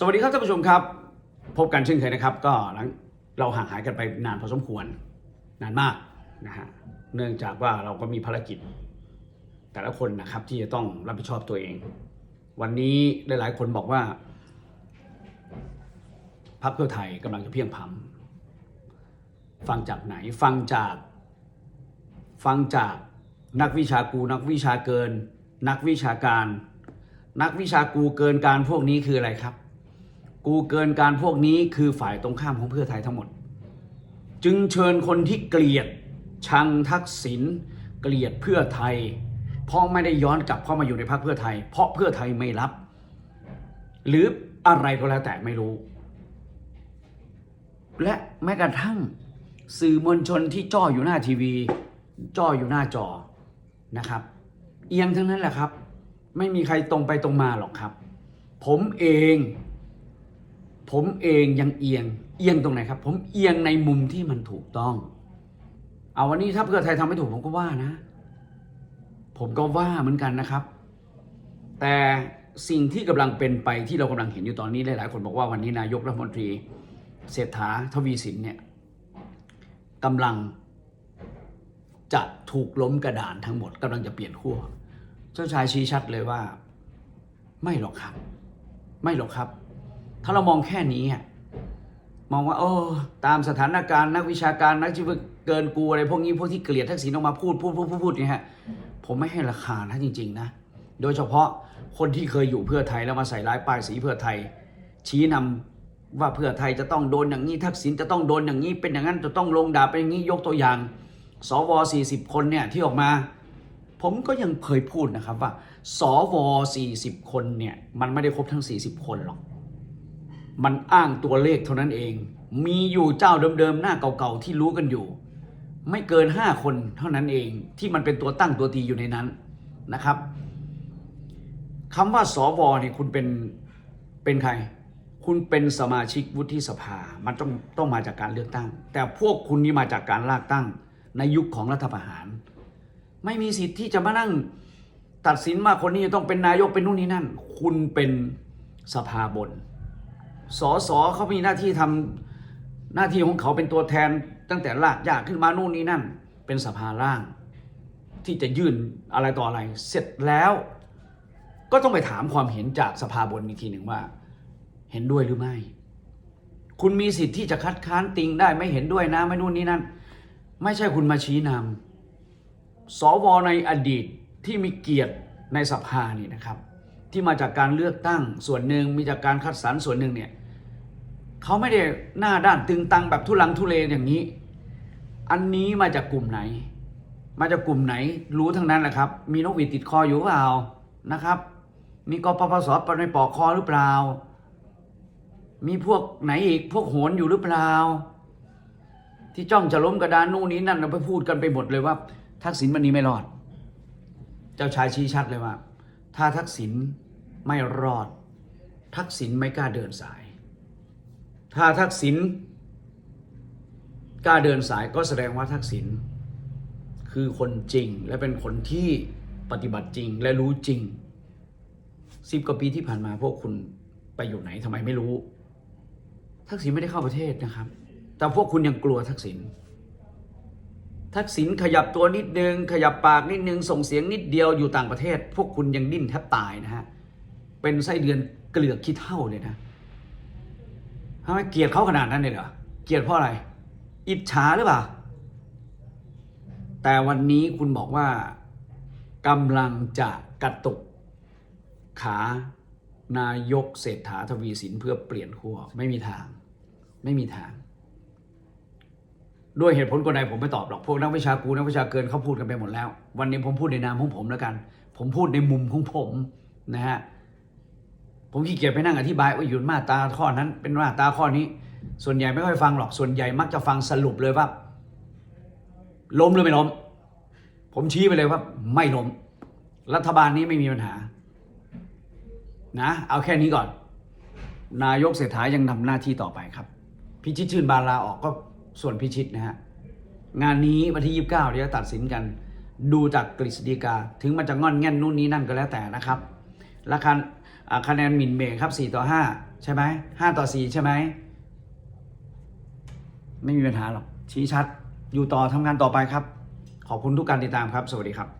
สวัสดีครับท่านผู้ชมครับ พบกันเช่นเคยนะครับ ก็หลังเราห่างหายกันไปนานพอสมควรนานมากนะฮะเนื่องจากว่าเราก็มีภารกิจ แต่ละคนนะครับที่จะต้องรับผิดชอบตัวเอง วันนี้หลายๆคนบอกว่าพรรคเพื่อไทยกำลังจะเพียงพำฟังจากไหนฟังจากฟังจากนักวิชากูนักวิชาเกิน นักวิชาการ นักวิชากูเกินการพวกนี้คืออะไรครับ กูเกินการพวกนี้คือฝ่ายตรงข้ามของเพื่อไทยทั้งหมด จึงเชิญคนที่เกลียดชังทักษิณเกลียดเพื่อไทย เพราะไม่ได้ย้อนกลับเข้ามาอยู่ในพรรคเพื่อไทย เพราะเพื่อไทยไม่รับ หรืออะไรก็แล้วแต่ไม่รู้ และแม้กระทั่งสื่อมวลชนที่จ่ออยู่หน้าทีวี จ่ออยู่หน้าจอนะครับ เอียงทั้งนั้นแหละครับ ไม่มีใครตรงไปตรงมาหรอกครับ ผมเอง ผมเองยังเอียง เอียงตรงไหนครับ ผมเอียงในมุมที่มันถูกต้อง เอาวันนี้ถ้าเพื่อไทยทำไม่ถูกผมก็ว่านะ ผมก็ว่าเหมือนกันนะครับ แต่สิ่งที่กำลังเป็นไปที่เรากำลังเห็นอยู่ตอนนี้หลายๆ คนบอกว่าวันนี้นายกรัฐมนตรีเศรษฐาทวีสินเนี่ยกำลังจะถูกล้มกระดานทั้งหมดกำลังจะเปลี่ยนขั้วเจ้าชายชี้ชัดเลยว่า ไม่หรอกครับ ไม่หรอกครับ ถ้าเรามองแค่นี้อะมองว่า โอ้ ตามสถานการณ์นักวิชาการนักชีวเกินกูอะไรพวกนี้พวกที่เกลียดทักษิณออกมาพูดพูดพูดพูดพูดเนี่ยฮะผมไม่ให้ราคานะจริง ๆ นะ โดยเฉพาะคนที่เคยอยู่เพื่อไทยแล้วมาใส่ร้ายป้ายสีเพื่อไทย ชี้นำว่าเพื่อไทยจะต้องโดนอย่างนี้ทักษิณจะต้องโดนอย่างนี้เป็นอย่างนั้นจะต้องลงดาบเป็นอย่างนี้ยกตัวอย่าง สว 40 คนเนี่ยที่ออกมา ผมก็ยังเคยพูดนะครับว่า สว 40 คนเนี่ยมันไม่ได้ครบทั้ง 40 คนหรอก มันอ้างตัวเลขเท่านั้นเอง มีอยู่เจ้าเดิมๆหน้าเก่าๆที่รู้กันอยู่ ไม่เกิน 5 คนเท่านั้นเองที่มันเป็นตัวตั้งตัวตีอยู่ในนั้นนะครับคำว่าสวเนี่ยคุณเป็นเป็นใคร คุณเป็นสมาชิกวุฒิสภา มันต้องต้องมาจากการเลือกตั้ง แต่พวกคุณนี่มาจากการลากตั้งในยุคของรัฐประหาร ไม่มีสิทธิ์ที่จะมานั่งตัดสินว่าคนนี้จะต้องเป็นนายกเป็นนู่นนี่นั่น คุณเป็นสภาบน สอสอเขามีหน้าที่ทำหน้าที่ของเขาเป็นตัวแทนตั้งแต่ลากยากขึ้นมานู่นนี่นั่น เป็นสภาล่าง ที่จะยื่นอะไรต่ออะไร เสร็จแล้ว ก็ต้องไปถามความเห็นจากสภาบนอีกทีหนึ่งว่า เห็นด้วยหรือไม่ คุณมีสิทธิ์ที่จะคัดค้านติงได้ไม่เห็นด้วยนะไม่นู่นนี่นั่น ไม่ใช่คุณมาชี้นำสวในอดีตที่มีเกียรติในสภานี่นะครับ ที่มาจากการเลือกตั้งส่วนหนึ่งมีจากการคัดสรรส่วนหนึ่งเนี่ย เขาไม่ได้หน้าด้านตึงตังแบบทุลังทุเลอย่างนี้ อันนี้มาจากกลุ่มไหน มาจากกลุ่มไหน รู้ทั้งนั้นแหละครับ มีนกหวีดติดคออยู่เปล่านะครับมีกปปสปในปอกคอหรือเปล่า มีพวกไหนอีกพวกโหนอยู่หรือเปล่า ที่จ้องจะล้มกระดานนู่นนี้นั่นเราไปพูดกันไปหมดเลยว่า ทักษิณวันนี้ไม่รอด เจ้าชายชี้ชัดเลยว่า ถ้าทักษิณไม่รอด ทักษิณไม่กล้าเดินสาย ถ้าทักษิณกล้าเดินสายก็แสดงว่าทักษิณคือคนจริงและเป็นคนที่ปฏิบัติจริงและรู้จริงสิบกว่าปีที่ผ่านมาพวกคุณไปอยู่ไหนทำไมไม่รู้ ทักษิณไม่ได้เข้าประเทศนะครับ แต่พวกคุณยังกลัวทักษิณทักษิณขยับตัวนิดนึง ขยับปากนิดนึง ส่งเสียงนิดเดียวอยู่ต่างประเทศ พวกคุณยังดิ้นแทบตายนะฮะ เป็นไส้เดือนเกลือกขี้เท่าเลยนะ ทำไมเกลียดเขาขนาดนั้นเลยเหรอ เกลียดเพราะอะไร อิจฉาหรือเปล่า แต่วันนี้คุณบอกว่ากำลังจะกระตุกขานายกเศรษฐาทวีสินเพื่อเปลี่ยนขั้วไม่มีทาง ไม่มีทาง ด้วยเหตุผลคนใดผมไม่ตอบหรอกพวกนักวิชากูนักวิชาเกินเขาพูดกันไปหมดแล้ว วันนี้ผมพูดในนามของผมแล้วกัน ผมพูดในมุมของผมนะฮะ ผมขี้เกียจไปนั่งอธิบายว่าอยู่มาตาข้อนั้น เป็นมาตาข้อนี้ ส่วนใหญ่ไม่ค่อยฟังหรอกส่วนใหญ่มักจะฟังสรุปเลยว่า ล้มหรือไม่ล้ม ผมชี้ไปเลยว่า ไม่ล้ม รัฐบาลนี้ไม่มีปัญหา นะ เอาแค่นี้ก่อน นายกเศรษฐายังทำหน้าที่ต่อไปครับ พิชิตชื่นบานลาออกก็ส่วนพิชิตนะฮะงานนี้วันที่ 29เดี๋ยวตัดสินกัน ดูจากกฤษฎีกา ถึงมันจะงอนแง่นนู่นนี้นั่นก็แล้วแต่นะครับราคา คะแนนหมิ่นเมงครับ 4 ต่อ 5 ใช่ไหม5ต่อ 4 ใช่ไหม ไม่มีปัญหาหรอก ชี้ชัด อยู่ต่อทำงานต่อไปครับ ขอบคุณทุกการติดตามครับ สวัสดีครับ